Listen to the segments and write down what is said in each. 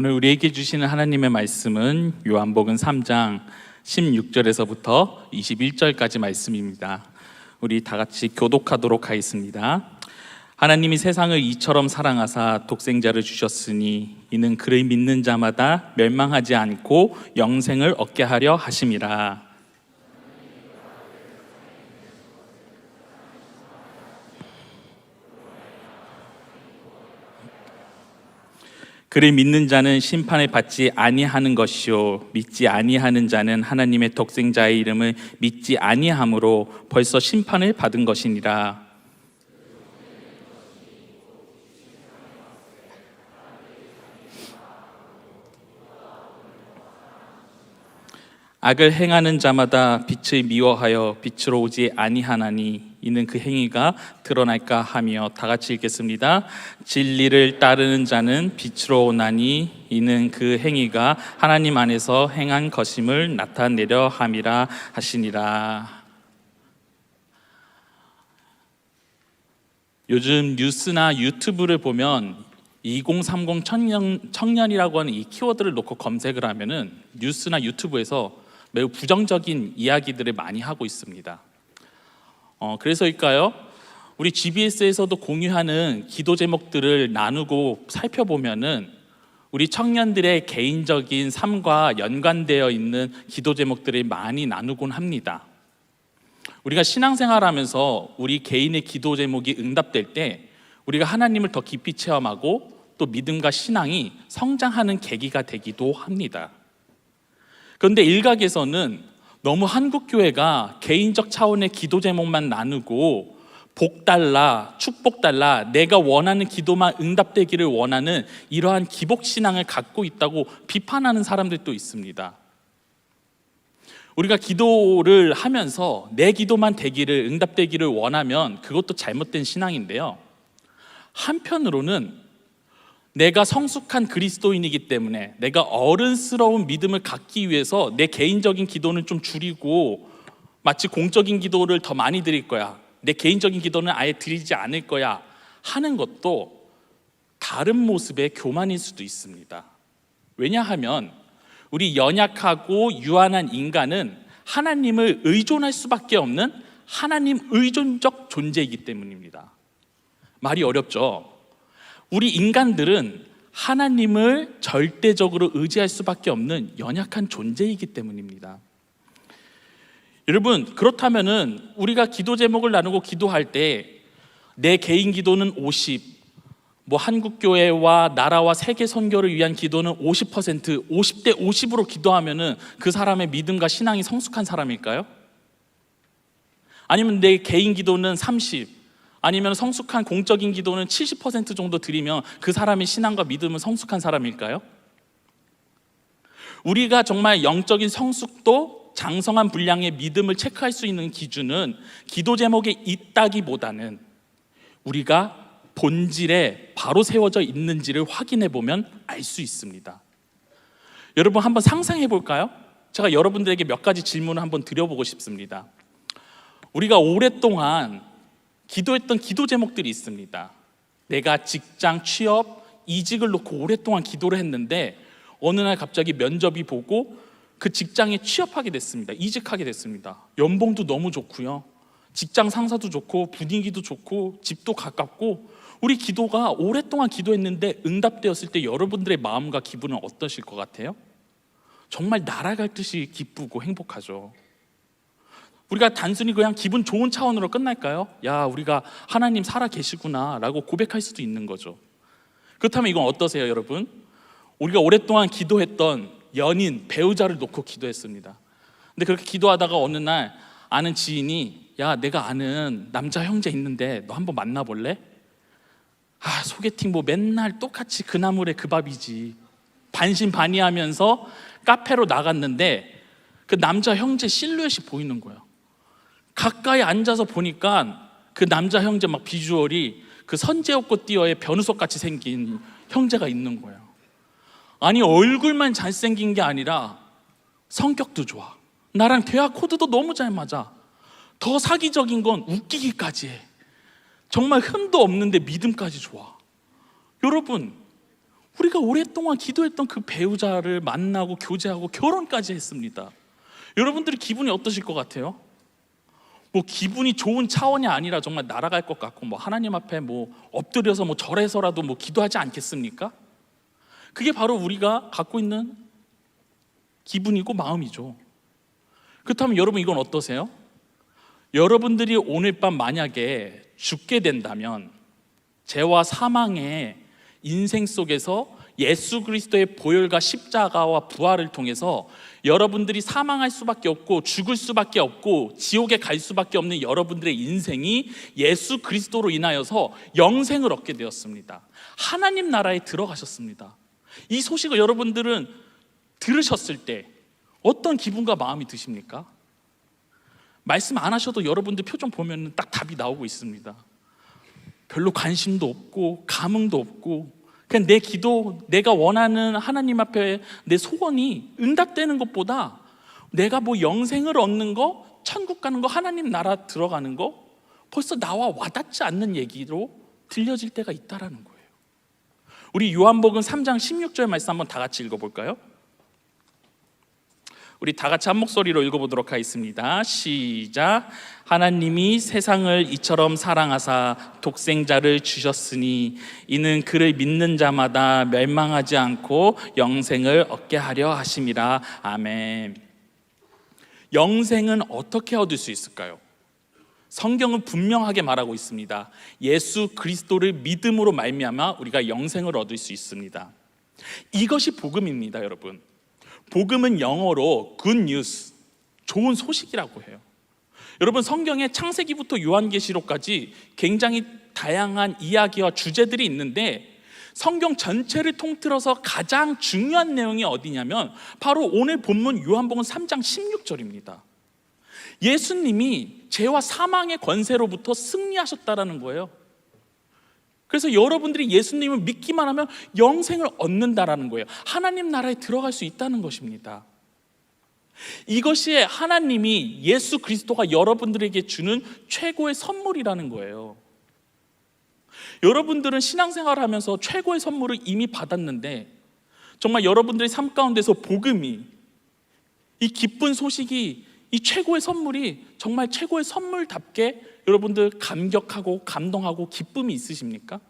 오늘 우리에게 주시는 하나님의 말씀은 요한복음 3장 16절에서부터 21절까지 말씀입니다. 우리 다 같이 교독하도록 하겠습니다. 하나님이 세상을 이처럼 사랑하사 독생자를 주셨으니 이는 그를 믿는 자마다 멸망하지 않고 영생을 얻게 하려 하심이라. 그를 믿는 자는 심판을 받지 아니하는 것이요 믿지 아니하는 자는 하나님의 독생자의 이름을 믿지 아니함으로 벌써 심판을 받은 것이니라. 악을 행하는 자마다 빛을 미워하여 빛으로 오지 아니하나니 이는 그 행위가 드러날까 하며 다 같이 읽겠습니다. 진리를 따르는 자는 빛으로 오나니 이는 그 행위가 하나님 안에서 행한 것임을 나타내려 함이라 하시니라. 요즘 뉴스나 유튜브를 보면 2030 청년, 청년이라고 하는 이 키워드를 놓고 검색을 하면은 뉴스나 유튜브에서 매우 부정적인 이야기들을 많이 하고 있습니다. 어, 그래서일까요? 우리 GBS에서도 공유하는 기도 제목들을 나누고 살펴보면은 우리 청년들의 개인적인 삶과 연관되어 있는 기도 제목들을 많이 나누곤 합니다. 우리가 신앙생활 하면서 우리 개인의 기도 제목이 응답될 때 우리가 하나님을 더 깊이 체험하고 또 믿음과 신앙이 성장하는 계기가 되기도 합니다. 그런데 일각에서는 너무 한국 교회가 개인적 차원의 기도 제목만 나누고 복 달라, 축복 달라, 내가 원하는 기도만 응답되기를 원하는 이러한 기복 신앙을 갖고 있다고 비판하는 사람들도 있습니다. 우리가 기도를 하면서 내 기도만 되기를 응답되기를 원하면 그것도 잘못된 신앙인데요. 한편으로는 내가 성숙한 그리스도인이기 때문에 내가 어른스러운 믿음을 갖기 위해서 내 개인적인 기도는 좀 줄이고 마치 공적인 기도를 더 많이 드릴 거야. 내 개인적인 기도는 아예 드리지 않을 거야. 하는 것도 다른 모습의 교만일 수도 있습니다. 왜냐하면 우리 연약하고 유한한 인간은 하나님을 의존할 수밖에 없는 하나님 의존적 존재이기 때문입니다. 말이 어렵죠? 우리 인간들은 하나님을 절대적으로 의지할 수밖에 없는 연약한 존재이기 때문입니다. 여러분, 그렇다면은 우리가 기도 제목을 나누고 기도할 때 내 개인 기도는 50, 뭐 한국 교회와 나라와 세계 선교를 위한 기도는 50%, 50대 50으로 기도하면은 그 사람의 믿음과 신앙이 성숙한 사람일까요? 아니면 내 개인 기도는 30, 아니면 성숙한 공적인 기도는 70% 정도 드리면 그 사람의 신앙과 믿음은 성숙한 사람일까요? 우리가 정말 영적인 성숙도 장성한 분량의 믿음을 체크할 수 있는 기준은 기도 제목에 있다기보다는 우리가 본질에 바로 세워져 있는지를 확인해 보면 알 수 있습니다. 여러분 한번 상상해 볼까요? 제가 여러분들에게 몇 가지 질문을 한번 드려보고 싶습니다. 우리가 오랫동안 기도했던 기도 제목들이 있습니다. 내가 직장, 취업, 이직을 놓고 오랫동안 기도를 했는데 어느 날 갑자기 면접이 보고 그 직장에 취업하게 됐습니다. 이직하게 됐습니다. 연봉도 너무 좋고요. 직장 상사도 좋고 분위기도 좋고 집도 가깝고 우리 기도가 오랫동안 기도했는데 응답되었을 때 여러분들의 마음과 기분은 어떠실 것 같아요? 정말 날아갈 듯이 기쁘고 행복하죠. 우리가 단순히 그냥 기분 좋은 차원으로 끝날까요? 야, 우리가 하나님 살아 계시구나 라고 고백할 수도 있는 거죠. 그렇다면 이건 어떠세요, 여러분? 우리가 오랫동안 기도했던 연인, 배우자를 놓고 기도했습니다. 근데 그렇게 기도하다가 어느 날 아는 지인이 야, 내가 아는 남자 형제 있는데 너 한번 만나볼래? 아, 소개팅 뭐 맨날 똑같이 그 나물에 그 밥이지. 반신반의하면서 카페로 나갔는데 그 남자 형제 실루엣이 보이는 거예요. 가까이 앉아서 보니까 그 남자 형제 막 비주얼이 그 선제옥고 띠어의 변우석 같이 생긴 형제가 있는 거예요. 아니 얼굴만 잘생긴 게 아니라 성격도 좋아. 나랑 대화 코드도 너무 잘 맞아. 더 사기적인 건 웃기기까지 해. 정말 흠도 없는데 믿음까지 좋아. 여러분, 우리가 오랫동안 기도했던 그 배우자를 만나고 교제하고 결혼까지 했습니다. 여러분들이 기분이 어떠실 것 같아요? 뭐 기분이 좋은 차원이 아니라 정말 날아갈 것 같고 뭐 하나님 앞에 뭐 엎드려서 뭐 절해서라도 뭐 기도하지 않겠습니까? 그게 바로 우리가 갖고 있는 기분이고 마음이죠. 그렇다면 여러분 이건 어떠세요? 여러분들이 오늘 밤 만약에 죽게 된다면 죄와 사망의 인생 속에서 예수 그리스도의 보혈과 십자가와 부활을 통해서 여러분들이 사망할 수밖에 없고 죽을 수밖에 없고 지옥에 갈 수밖에 없는 여러분들의 인생이 예수 그리스도로 인하여서 영생을 얻게 되었습니다. 하나님 나라에 들어가셨습니다. 이 소식을 여러분들은 들으셨을 때 어떤 기분과 마음이 드십니까? 말씀 안 하셔도 여러분들 표정 보면 딱 답이 나오고 있습니다. 별로 관심도 없고 감흥도 없고 그냥 내 기도 내가 원하는 하나님 앞에 내 소원이 응답되는 것보다 내가 뭐 영생을 얻는 거 천국 가는 거 하나님 나라 들어가는 거 벌써 나와 와닿지 않는 얘기로 들려질 때가 있다라는 거예요. 우리 요한복음 3장 16절 말씀 한번 다 같이 읽어볼까요? 우리 다 같이 한 목소리로 읽어보도록 하겠습니다. 시작. 하나님이 세상을 이처럼 사랑하사 독생자를 주셨으니 이는 그를 믿는 자마다 멸망하지 않고 영생을 얻게 하려 하심이라. 아멘. 영생은 어떻게 얻을 수 있을까요? 성경은 분명하게 말하고 있습니다. 예수 그리스도를 믿음으로 말미암아 우리가 영생을 얻을 수 있습니다. 이것이 복음입니다, 여러분. 복음은 영어로 good news, 좋은 소식이라고 해요. 여러분 성경에 창세기부터 요한계시록까지 굉장히 다양한 이야기와 주제들이 있는데 성경 전체를 통틀어서 가장 중요한 내용이 어디냐면 바로 오늘 본문 요한복음 3장 16절입니다. 예수님이 죄와 사망의 권세로부터 승리하셨다라는 거예요. 그래서 여러분들이 예수님을 믿기만 하면 영생을 얻는다라는 거예요. 하나님 나라에 들어갈 수 있다는 것입니다. 이것이 하나님이 예수 그리스도가 여러분들에게 주는 최고의 선물이라는 거예요. 여러분들은 신앙생활을 하면서 최고의 선물을 이미 받았는데 정말 여러분들의 삶 가운데서 복음이 이 기쁜 소식이 이 최고의 선물이 정말 최고의 선물답게 여러분들 감격하고 감동하고 기쁨이 있으십니까?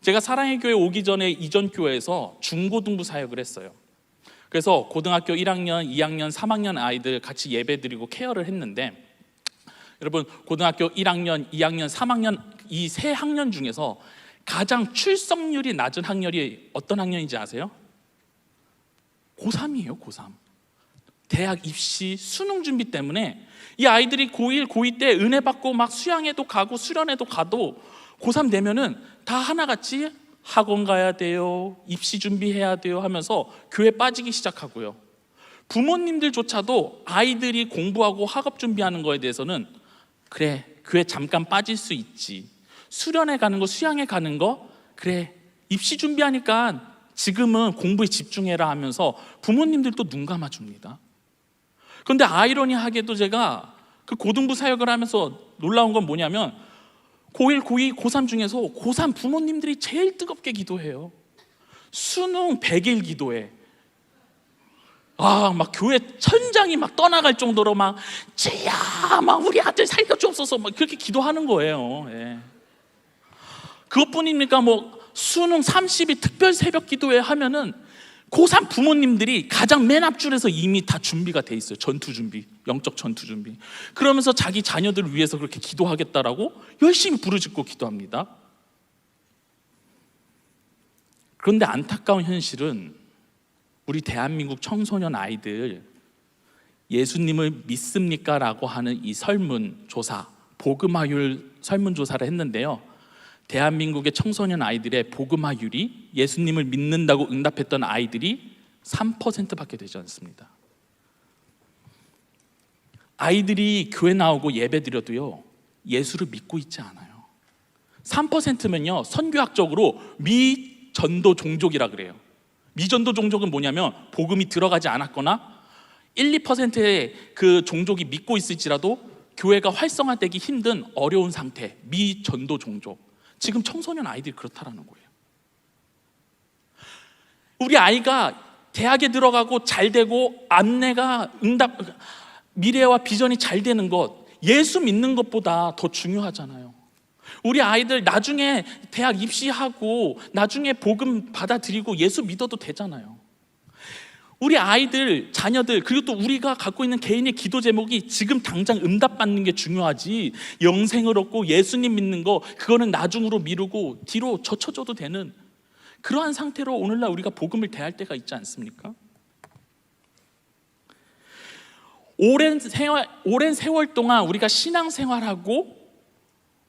제가 사랑의 교회 오기 전에 이전 교회에서 중고등부 사역을 했어요. 그래서 고등학교 1학년, 2학년, 3학년 아이들 같이 예배드리고 케어를 했는데 여러분 고등학교 1학년, 2학년, 3학년 이 세 학년 중에서 가장 출석률이 낮은 학년이 어떤 학년인지 아세요? 고3이에요, 고3. 대학 입시 수능 준비 때문에 이 아이들이 고1, 고2 때 은혜 받고 막 수양에도 가고 수련회도 가도 고3 되면은 다 하나같이 학원 가야 돼요. 입시 준비해야 돼요 하면서 교회 빠지기 시작하고요. 부모님들조차도 아이들이 공부하고 학업 준비하는 거에 대해서는 그래, 교회 잠깐 빠질 수 있지. 수련회 가는 거, 수양회 가는 거, 그래, 입시 준비하니까 지금은 공부에 집중해라 하면서 부모님들도 눈 감아줍니다. 그런데 아이러니하게도 제가 그 고등부 사역을 하면서 놀라운 건 뭐냐면 고1, 고2, 고3 중에서 고3 부모님들이 제일 뜨겁게 기도해요. 수능 100일 기도해. 아, 막 교회 천장이 막 떠나갈 정도로 막, 쟤야, 막 우리 아들 살려주옵소서, 막 그렇게 기도하는 거예요. 예. 그것뿐입니까? 뭐, 수능 30일 특별 새벽 기도회 하면은 고3 부모님들이 가장 맨 앞줄에서 이미 다 준비가 돼 있어요. 전투 준비, 영적 전투 준비. 그러면서 자기 자녀들을 위해서 그렇게 기도하겠다라고 열심히 부르짖고 기도합니다. 그런데 안타까운 현실은 우리 대한민국 청소년 아이들 예수님을 믿습니까? 라고 하는 이 설문 조사, 복음화율 설문 조사를 했는데요. 대한민국의 청소년 아이들의 복음화율이 예수님을 믿는다고 응답했던 아이들이 3%밖에 되지 않습니다. 아이들이 교회 나오고 예배드려도요 예수를 믿고 있지 않아요. 3%면요 선교학적으로 미전도 종족이라 그래요. 미전도 종족은 뭐냐면 복음이 들어가지 않았거나 1, 2%의 그 종족이 믿고 있을지라도 교회가 활성화되기 힘든 어려운 상태, 미전도 종족. 지금 청소년 아이들이 그렇다라는 거예요. 우리 아이가 대학에 들어가고 잘 되고 안내가 응답 미래와 비전이 잘 되는 것 예수 믿는 것보다 더 중요하잖아요. 우리 아이들 나중에 대학 입시하고 나중에 복음 받아들이고 예수 믿어도 되잖아요. 우리 아이들, 자녀들, 그리고 또 우리가 갖고 있는 개인의 기도 제목이 지금 당장 응답 받는 게 중요하지. 영생을 얻고 예수님 믿는 거, 그거는 나중으로 미루고 뒤로 젖혀줘도 되는 그러한 상태로 오늘날 우리가 복음을 대할 때가 있지 않습니까? 오랜 세월, 오랜 세월 동안 우리가 신앙생활하고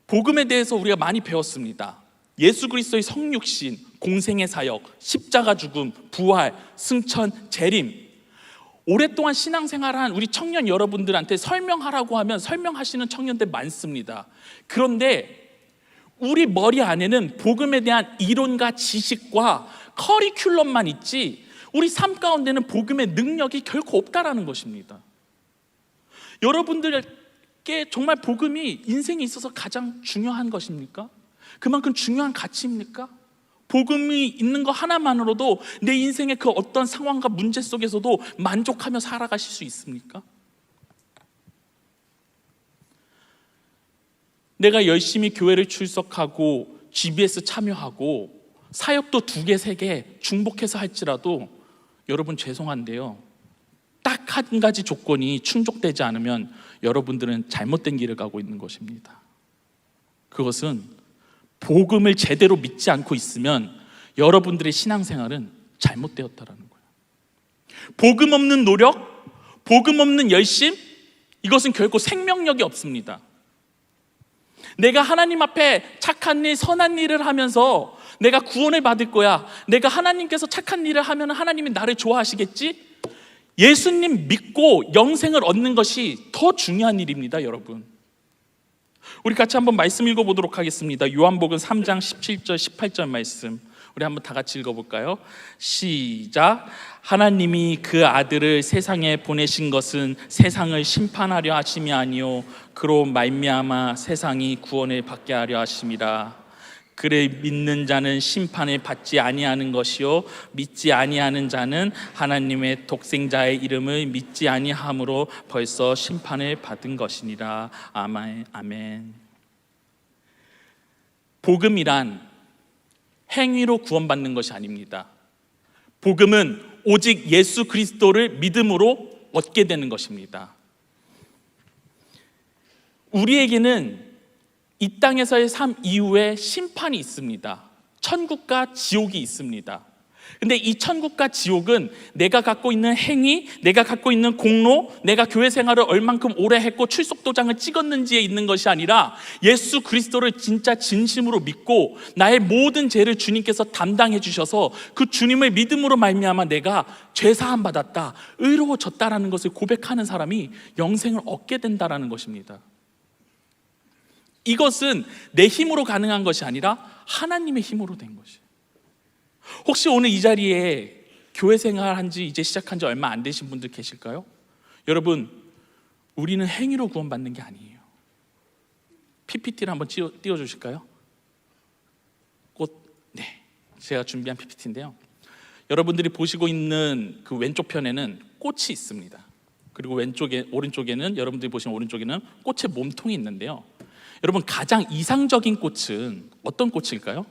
복음에 대해서 우리가 많이 배웠습니다. 예수 그리스도의 성육신, 공생의 사역, 십자가 죽음, 부활, 승천, 재림. 오랫동안 신앙생활한 우리 청년 여러분들한테 설명하라고 하면 설명하시는 청년들 많습니다. 그런데 우리 머리 안에는 복음에 대한 이론과 지식과 커리큘럼만 있지 우리 삶 가운데는 복음의 능력이 결코 없다라는 것입니다. 여러분들께 정말 복음이 인생에 있어서 가장 중요한 것입니까? 그만큼 중요한 가치입니까? 복음이 있는 것 하나만으로도 내 인생의 그 어떤 상황과 문제 속에서도 만족하며 살아가실 수 있습니까? 내가 열심히 교회를 출석하고 GBS 참여하고 사역도 두 개, 세 개 중복해서 할지라도 여러분 죄송한데요. 딱 한 가지 조건이 충족되지 않으면 여러분들은 잘못된 길을 가고 있는 것입니다. 그것은 복음을 제대로 믿지 않고 있으면 여러분들의 신앙생활은 잘못되었다라는 거예요. 복음 없는 노력, 복음 없는 열심, 이것은 결코 생명력이 없습니다. 내가 하나님 앞에 착한 일, 선한 일을 하면서 내가 구원을 받을 거야. 내가 하나님께서 착한 일을 하면 하나님이 나를 좋아하시겠지? 예수님 믿고 영생을 얻는 것이 더 중요한 일입니다, 여러분. 우리 같이 한번 말씀 읽어보도록 하겠습니다. 요한복음 3장 17절, 18절 말씀. 우리 한번 다 같이 읽어볼까요? 시작. 하나님이 그 아들을 세상에 보내신 것은 세상을 심판하려 하심이 아니요 그로 말미암아 세상이 구원을 받게 하려 하심이라. 그를 믿는 자는 심판을 받지 아니하는 것이요 믿지 아니하는 자는 하나님의 독생자의 이름을 믿지 아니함으로 벌써 심판을 받은 것이니라. 아멘. 아멘. 복음이란 행위로 구원받는 것이 아닙니다. 복음은 오직 예수 그리스도를 믿음으로 얻게 되는 것입니다. 우리에게는 이 땅에서의 삶 이후에 심판이 있습니다. 천국과 지옥이 있습니다. 근데 이 천국과 지옥은 내가 갖고 있는 행위, 내가 갖고 있는 공로, 내가 교회 생활을 얼만큼 오래 했고 출석 도장을 찍었는지에 있는 것이 아니라 예수 그리스도를 진짜 진심으로 믿고 나의 모든 죄를 주님께서 담당해 주셔서 그 주님을 믿음으로 말미암아 내가 죄 사함 받았다, 의로워졌다라는 것을 고백하는 사람이 영생을 얻게 된다라는 것입니다. 이것은 내 힘으로 가능한 것이 아니라 하나님의 힘으로 된 것이에요. 혹시 오늘 이 자리에 교회 생활 한 지 이제 시작한 지 얼마 안 되신 분들 계실까요? 여러분, 우리는 행위로 구원받는 게 아니에요. PPT를 한번 띄워, 띄워 주실까요? 꽃, 네. 제가 준비한 PPT인데요. 여러분들이 보시고 있는 그 왼쪽 편에는 꽃이 있습니다. 그리고 왼쪽에 오른쪽에는 여러분들이 보시는 오른쪽에는 꽃의 몸통이 있는데요. 여러분 가장 이상적인 꽃은 어떤 꽃일까요?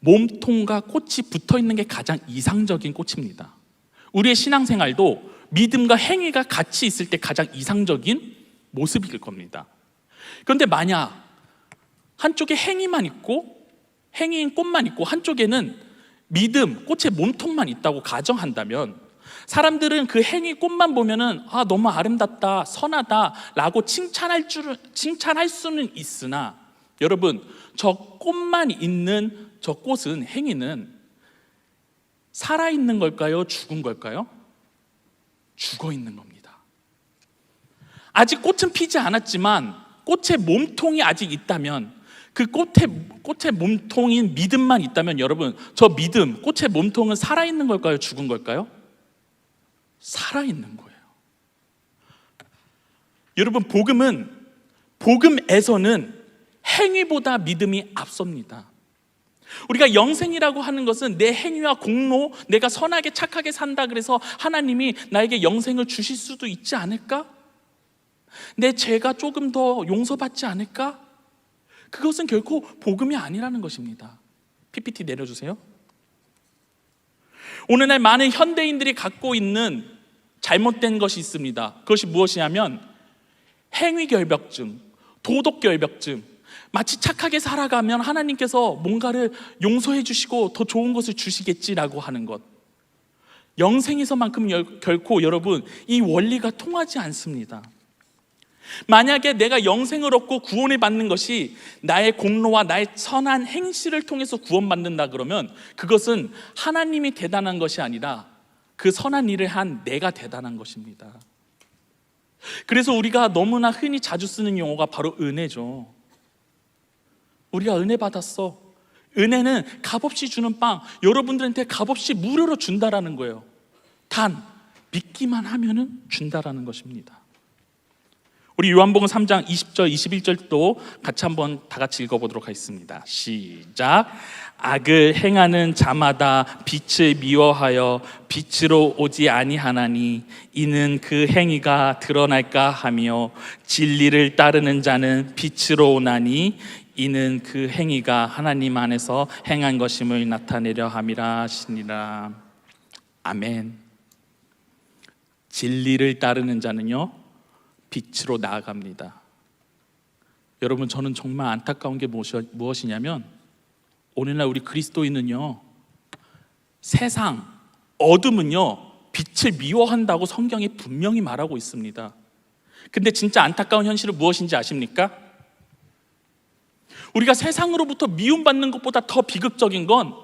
몸통과 꽃이 붙어 있는 게 가장 이상적인 꽃입니다. 우리의 신앙생활도 믿음과 행위가 같이 있을 때 가장 이상적인 모습일 겁니다. 그런데 만약 한쪽에 행위만 있고 행위인 꽃만 있고 한쪽에는 믿음, 꽃의 몸통만 있다고 가정한다면 사람들은 그 행위 꽃만 보면은 아 너무 아름답다, 선하다라고 칭찬할 줄 칭찬할 수는 있으나 여러분 저 꽃만 있는 저 꽃은 행위는 살아 있는 걸까요? 죽은 걸까요? 죽어 있는 겁니다. 아직 꽃은 피지 않았지만 꽃의 몸통이 아직 있다면 그 꽃의 꽃의 몸통인 믿음만 있다면 여러분 저 믿음 꽃의 몸통은 살아 있는 걸까요? 죽은 걸까요? 살아 있는 거예요. 여러분 복음은 복음에서는 행위보다 믿음이 앞섭니다. 우리가 영생이라고 하는 것은 내 행위와 공로, 내가 선하게 착하게 산다 그래서 하나님이 나에게 영생을 주실 수도 있지 않을까? 내 죄가 조금 더 용서받지 않을까? 그것은 결코 복음이 아니라는 것입니다. PPT 내려주세요. 오늘날 많은 현대인들이 갖고 있는 잘못된 것이 있습니다. 그것이 무엇이냐면 행위 결벽증, 도덕 결벽증. 마치 착하게 살아가면 하나님께서 뭔가를 용서해 주시고 더 좋은 것을 주시겠지라고 하는 것. 영생에서만큼 열- 결코 여러분 이 원리가 통하지 않습니다. 만약에 내가 영생을 얻고 구원을 받는 것이 나의 공로와 나의 선한 행실을 통해서 구원받는다 그러면 그것은 하나님이 대단한 것이 아니라 그 선한 일을 한 내가 대단한 것입니다. 그래서 우리가 너무나 흔히 자주 쓰는 용어가 바로 은혜죠. 우리가 은혜 받았어. 은혜는 값없이 주는 빵, 여러분들한테 값없이 무료로 준다라는 거예요. 단 믿기만 하면은 준다라는 것입니다. 우리 요한복음 3장 20절 21절도 같이 한번 다 같이 읽어보도록 하겠습니다. 시작. 악을 행하는 자마다 빛을 미워하여 빛으로 오지 아니하나니 이는 그 행위가 드러날까 하며 진리를 따르는 자는 빛으로 오나니 이는 그 행위가 하나님 안에서 행한 것임을 나타내려 함이라 하시니라. 아멘. 진리를 따르는 자는요 빛으로 나아갑니다. 여러분 저는 정말 안타까운 게 무엇이- 무엇이냐면 오늘날 우리 그리스도인은요 세상 어둠은요 빛을 미워한다고 성경이 분명히 말하고 있습니다. 근데 진짜 안타까운 현실은 무엇인지 아십니까? 우리가 세상으로부터 미움받는 것보다 더 비극적인 건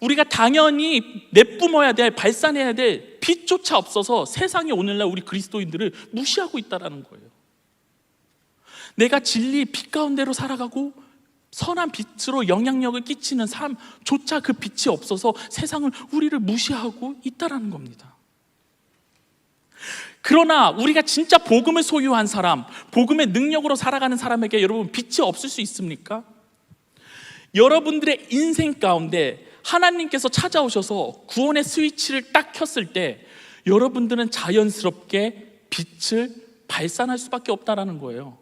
우리가 당연히 내뿜어야 될 발산해야 될 빛조차 없어서 세상이 오늘날 우리 그리스도인들을 무시하고 있다라는 거예요. 내가 진리 빛 가운데로 살아가고 선한 빛으로 영향력을 끼치는 삶조차 그 빛이 없어서 세상을 우리를 무시하고 있다라는 겁니다. 그러나 우리가 진짜 복음을 소유한 사람, 복음의 능력으로 살아가는 사람에게 여러분 빛이 없을 수 있습니까? 여러분들의 인생 가운데 하나님께서 찾아오셔서 구원의 스위치를 딱 켰을 때 여러분들은 자연스럽게 빛을 발산할 수밖에 없다라는 거예요.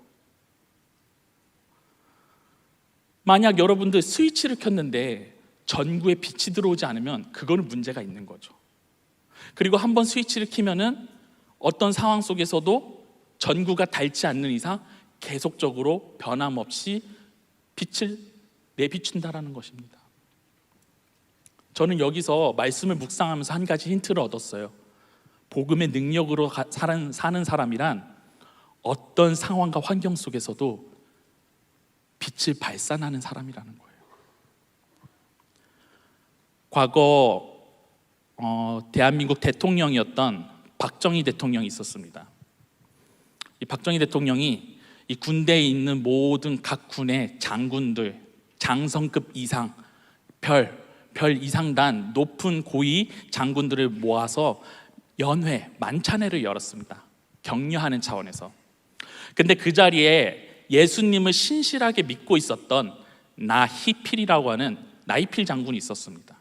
만약 여러분들 스위치를 켰는데 전구에 빛이 들어오지 않으면 그거는 문제가 있는 거죠. 그리고 한번 스위치를 키면은 어떤 상황 속에서도 전구가 닳지 않는 이상 계속적으로 변함없이 빛을 내비춘다라는 것입니다. 저는 여기서 말씀을 묵상하면서 한 가지 힌트를 얻었어요. 복음의 능력으로 사는 사람이란 어떤 상황과 환경 속에서도 빛을 발산하는 사람이라는 거예요. 과거 어, 대한민국 대통령이었던 박정희 대통령이 있었습니다. 이 박정희 대통령이 이 군대에 있는 모든 각 군의 장군들, 장성급 이상, 별, 별 이상단 높은 고위 장군들을 모아서 연회, 만찬회를 열었습니다. 격려하는 차원에서. 근데 그 자리에 예수님을 신실하게 믿고 있었던 나히필이라고 하는 나이필 장군이 있었습니다.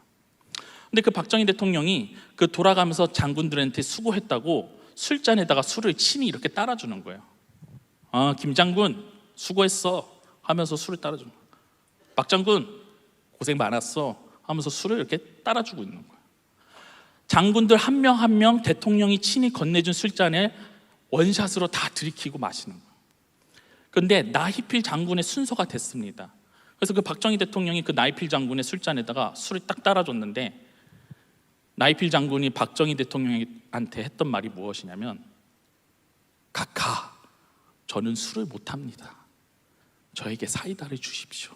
근데 그 박정희 대통령이 그 돌아가면서 장군들한테 수고했다고 술잔에다가 술을 친히 이렇게 따라주는 거예요. 어, 김 장군 수고했어 하면서 술을 따라주는 거예요. 박 장군 고생 많았어 하면서 술을 이렇게 따라주고 있는 거예요. 장군들 한 명 한 명 대통령이 친히 건네준 술잔에 원샷으로 다 들이키고 마시는 거예요. 그런데 나히필 장군의 순서가 됐습니다. 그래서 그 박정희 대통령이 그 나이필 장군의 술잔에다가 술을 딱 따라줬는데 나이필 장군이 박정희 대통령한테 했던 말이 무엇이냐면 카카 저는 술을 못 합니다. 저에게 사이다를 주십시오.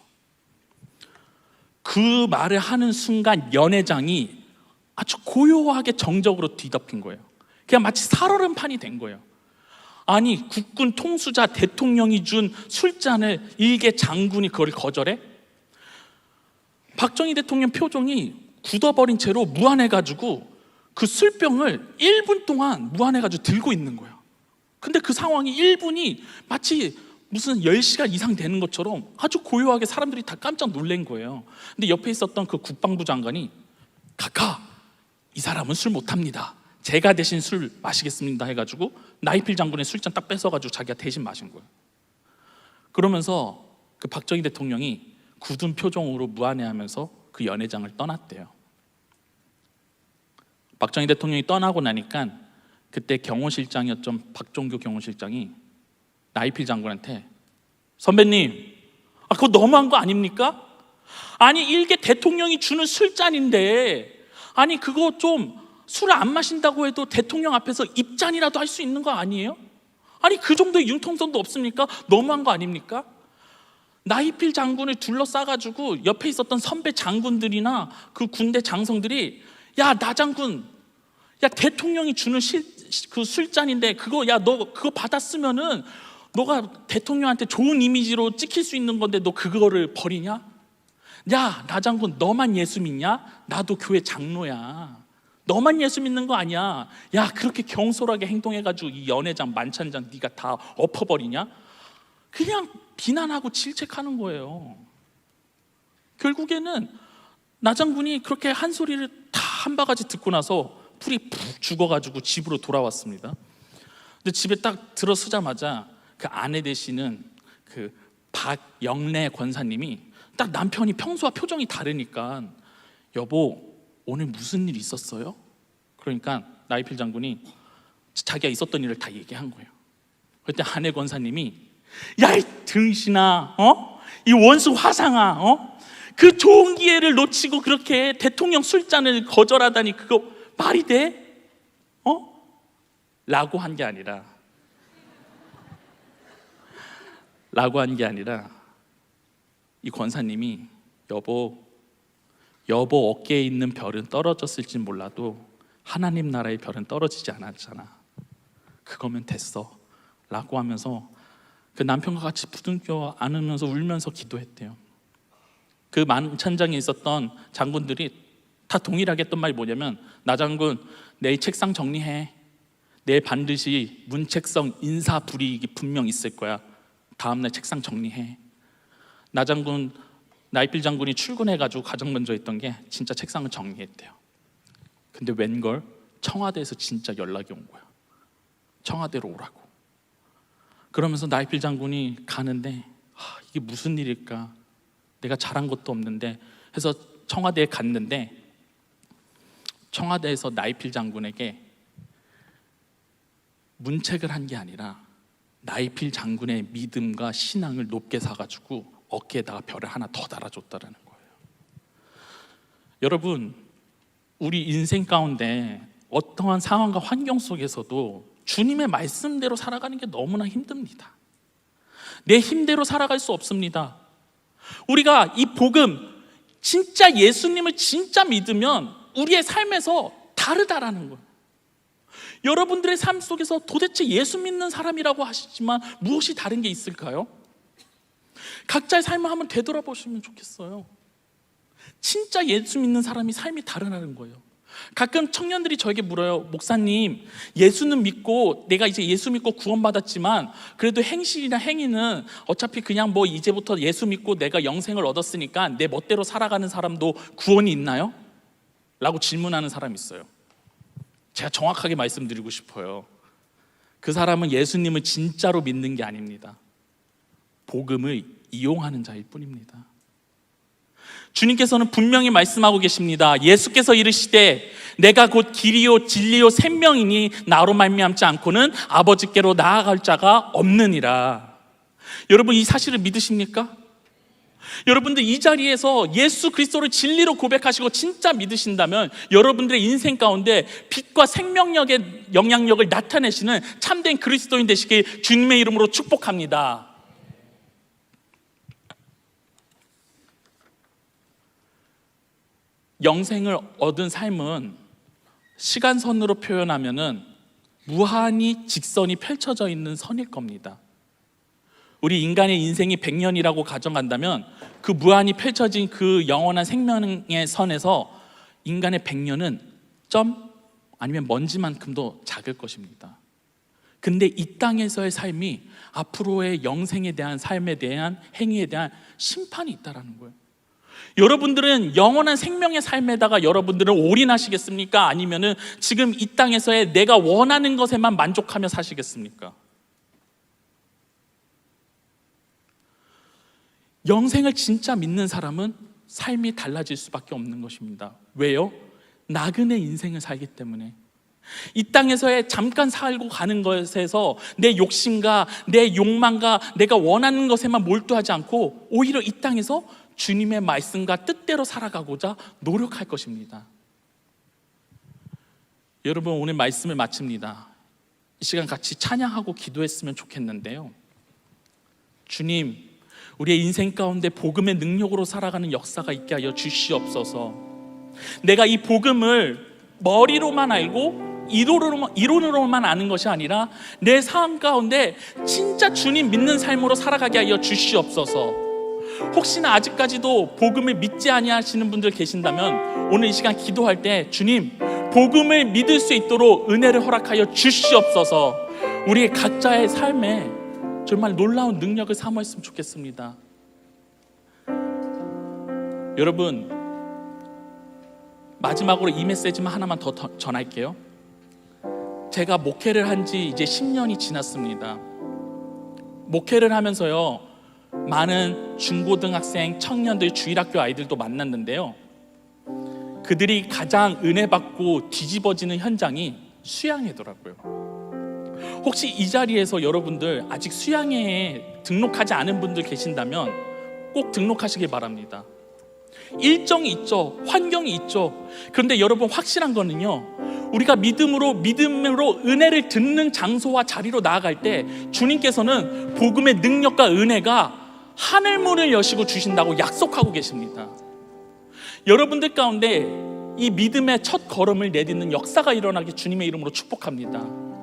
그 말을 하는 순간 연회장이 아주 고요하게 정적으로 뒤덮인 거예요. 그냥 마치 살얼음판이 된 거예요. 아니 국군 통수자 대통령이 준 술잔을 일개 장군이 그걸 거절해? 박정희 대통령 표정이 굳어버린 채로 무안해가지고 그 술병을 1분 동안 무안해가지고 들고 있는 거야. 근데 그 상황이 1분이 마치 무슨 10시간 이상 되는 것처럼 아주 고요하게 사람들이 다 깜짝 놀란 거예요. 근데 옆에 있었던 그 국방부 장관이 카카 이 사람은 술 못합니다. 제가 대신 술 마시겠습니다 해가지고 나이필 장군의 술잔 딱 뺏어가지고 자기가 대신 마신 거예요. 그러면서 그 박정희 대통령이 굳은 표정으로 무안해하면서 그 연회장을 떠났대요. 박정희 대통령이 떠나고 나니까 그때 경호실장이었던 박종규 경호실장이 나이필 장군한테 선배님, 아 그거 너무한 거 아닙니까? 아니 일개 대통령이 주는 술잔인데 아니 그거 좀 술을 안 마신다고 해도 대통령 앞에서 입잔이라도 할 수 있는 거 아니에요? 아니 그 정도의 융통성도 없습니까? 너무한 거 아닙니까? 나이필 장군을 둘러싸가지고 옆에 있었던 선배 장군들이나 그 군대 장성들이 야 나 장군 야 대통령이 주는 실, 그 술잔인데 그거 야 너 그거 받았으면은 너가 대통령한테 좋은 이미지로 찍힐 수 있는 건데 너 그거를 버리냐? 야 나 장군 너만 예수 믿냐? 나도 교회 장로야 너만 예수 믿는 거 아니야 야 그렇게 경솔하게 행동해 가지고 이 연회장 만찬장 네가 다 엎어 버리냐? 그냥 비난하고 질책하는 거예요. 결국에는 나 장군이 그렇게 한 소리를 다 한 바가지 듣고 나서 풀이 푹 죽어가지고 집으로 돌아왔습니다. 근데 집에 딱 들어서자마자 그 아내 되시는 그 박영래 권사님이 딱 남편이 평소와 표정이 다르니까 여보 오늘 무슨 일 있었어요? 그러니까 나이필 장군이 자기가 있었던 일을 다 얘기한 거예요. 그때 아내 권사님이 야 이 등신아 어? 이 원수 화상아 어? 그 좋은 기회를 놓치고 그렇게 대통령 술잔을 거절하다니 그거 말이 돼? 어? 라고 한 게 아니라 라고 한 게 아니라 이 권사님이 여보 여보 어깨에 있는 별은 떨어졌을진 몰라도 하나님 나라의 별은 떨어지지 않았잖아. 그거면 됐어 라고 하면서 그 남편과 같이 부둥켜 안으면서 울면서 기도했대요. 그 만찬장에 있었던 장군들이 다 동일하게 했던 말이 뭐냐면 나 장군 내일 책상 정리해. 내일 반드시 문책성 인사 불이익이 분명 있을 거야 다음날 책상 정리해. 나 장군 나이필 장군이 출근해가지고 가장 먼저 했던 게 진짜 책상을 정리했대요. 근데 웬걸? 청와대에서 진짜 연락이 온 거야. 청와대로 오라고. 그러면서 나이필 장군이 가는데 하, 이게 무슨 일일까? 내가 잘한 것도 없는데 해서 청와대에 갔는데 청와대에서 나이필 장군에게 문책을 한 게 아니라 나이필 장군의 믿음과 신앙을 높게 사가지고 어깨에다가 별을 하나 더 달아줬다라는 거예요. 여러분, 우리 인생 가운데 어떠한 상황과 환경 속에서도 주님의 말씀대로 살아가는 게 너무나 힘듭니다. 내 힘대로 살아갈 수 없습니다. 우리가 이 복음 진짜 예수님을 진짜 믿으면 우리의 삶에서 다르다라는 거예요. 여러분들의 삶 속에서 도대체 예수 믿는 사람이라고 하시지만 무엇이 다른 게 있을까요? 각자의 삶을 한번 되돌아보시면 좋겠어요. 진짜 예수 믿는 사람이 삶이 다르다는 거예요. 가끔 청년들이 저에게 물어요. 목사님, 예수는 믿고 내가 이제 예수 믿고 구원받았지만 그래도 행실이나 행위는 어차피 그냥 뭐 이제부터 예수 믿고 내가 영생을 얻었으니까 내 멋대로 살아가는 사람도 구원이 있나요? 라고 질문하는 사람이 있어요. 제가 정확하게 말씀드리고 싶어요. 그 사람은 예수님을 진짜로 믿는 게 아닙니다. 복음을 이용하는 자일 뿐입니다. 주님께서는 분명히 말씀하고 계십니다. 예수께서 이르시되 내가 곧 길이요 진리요 생명이니 나로 말미암지 않고는 아버지께로 나아갈 자가 없느니라. 여러분 이 사실을 믿으십니까? 여러분들 이 자리에서 예수 그리스도를 진리로 고백하시고 진짜 믿으신다면 여러분들의 인생 가운데 빛과 생명력의 영향력을 나타내시는 참된 그리스도인 되시길 주님의 이름으로 축복합니다. 영생을 얻은 삶은 시간선으로 표현하면은 무한히 직선이 펼쳐져 있는 선일 겁니다. 우리 인간의 인생이 100년이라고 가정한다면 그 무한히 펼쳐진 그 영원한 생명의 선에서 인간의 100년은 점 아니면 먼지만큼도 작을 것입니다. 근데 이 땅에서의 삶이 앞으로의 영생에 대한 삶에 대한 행위에 대한 심판이 있다라는 거예요. 여러분들은 영원한 생명의 삶에다가 여러분들은 올인하시겠습니까? 아니면은 지금 이 땅에서의 내가 원하는 것에만 만족하며 사시겠습니까? 영생을 진짜 믿는 사람은 삶이 달라질 수밖에 없는 것입니다. 왜요? 나그네 인생을 살기 때문에. 이 땅에서의 잠깐 살고 가는 것에서 내 욕심과 내 욕망과 내가 원하는 것에만 몰두하지 않고 오히려 이 땅에서 주님의 말씀과 뜻대로 살아가고자 노력할 것입니다. 여러분 오늘 말씀을 마칩니다. 이 시간 같이 찬양하고 기도했으면 좋겠는데요. 주님, 우리의 인생 가운데 복음의 능력으로 살아가는 역사가 있게 하여 주시옵소서. 내가 이 복음을 머리로만 알고 이론으로만, 이론으로만 아는 것이 아니라 내 삶 가운데 진짜 주님 믿는 삶으로 살아가게 하여 주시옵소서. 혹시나 아직까지도 복음을 믿지 아니하시는 분들 계신다면 오늘 이 시간 기도할 때 주님 복음을 믿을 수 있도록 은혜를 허락하여 주시옵소서. 우리 각자의 삶에 정말 놀라운 능력을 사모했으면 좋겠습니다. 여러분 마지막으로 이 메시지만 하나만 더더 전할게요. 제가 목회를 한 지 이제 10년이 지났습니다. 목회를 하면서요. 많은 중고등학생, 청년들, 주일학교 아이들도 만났는데요. 그들이 가장 은혜 받고 뒤집어지는 현장이 수양회더라고요. 혹시 이 자리에서 여러분들 아직 수양회에 등록하지 않은 분들 계신다면 꼭 등록하시길 바랍니다. 일정이 있죠. 환경이 있죠. 그런데 여러분 확실한 거는요. 우리가 믿음으로 믿음으로 은혜를 듣는 장소와 자리로 나아갈 때 주님께서는 복음의 능력과 은혜가 하늘 문을 여시고 주신다고 약속하고 계십니다. 여러분들 가운데 이 믿음의 첫 걸음을 내딛는 역사가 일어나기 주님의 이름으로 축복합니다.